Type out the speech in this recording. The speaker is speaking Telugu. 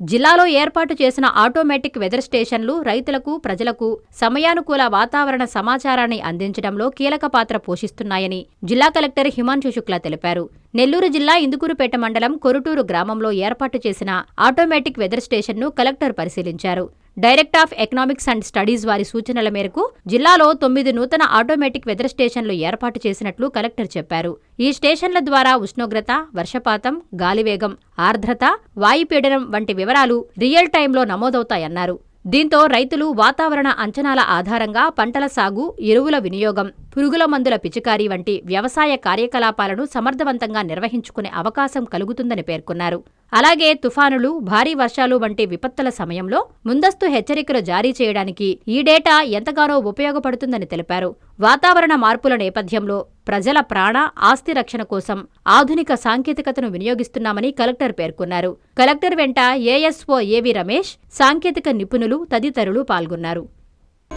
జిల్లాలో ఏర్పాటు చేసిన ఆటోమేటిక్ వెదర్ స్టేషన్లు రైతులకు ప్రజలకు సమయానుకూల వాతావరణ సమాచారాన్ని అందించడంలో కీలక పాత్ర పోషిస్తున్నాయని జిల్లా కలెక్టర్ హిమాంశు శుక్లా తెలిపారు. నెల్లూరు జిల్లా ఇందుకూరుపేట మండలం కొరుటూరు గ్రామంలో ఏర్పాటు చేసిన ఆటోమేటిక్ వెదర్ స్టేషన్ను కలెక్టర్ పరిశీలించారు. Direct of economics and studies వారి సూచనల మేరకు జిల్లాలో తొమ్మిది నూతన ఆటోమేటిక్ వెదర్ స్టేషన్లు ఏర్పాటు చేసినట్లు కలెక్టర్ చెప్పారు. ఈ స్టేషన్ల ద్వారా ఉష్ణోగ్రత వర్షపాతం గాలివేగం ఆర్ద్రత వాయుపీడనం వంటి వివరాలు రియల్ టైంలో నమోదవుతాయన్నారు. దీంతో రైతులు వాతావరణ అంచనాల ఆధారంగా పంటల సాగు ఎరువుల వినియోగం పురుగుల మందుల పిచికారీ వంటి వ్యవసాయ కార్యకలాపాలను సమర్థవంతంగా నిర్వహించుకునే అవకాశం కలుగుతుందని పేర్కొన్నారు. అలాగే తుఫానులు భారీ వర్షాలు వంటి విపత్తుల సమయంలో ముందస్తు హెచ్చరికలు జారీ చేయడానికి ఈ డేటా ఎంతగానో ఉపయోగపడుతుందని తెలిపారు. వాతావరణ మార్పుల నేపథ్యంలో ప్రజల ప్రాణ ఆస్తి రక్షణ కోసం ఆధునిక సాంకేతికతను వినియోగిస్తున్నామని కలెక్టర్ పేర్కొన్నారు. కలెక్టర్ వెంట ఏఎస్ఓ ఏవి రమేష్ సాంకేతిక నిపుణులు తదితరులు పాల్గొన్నారు.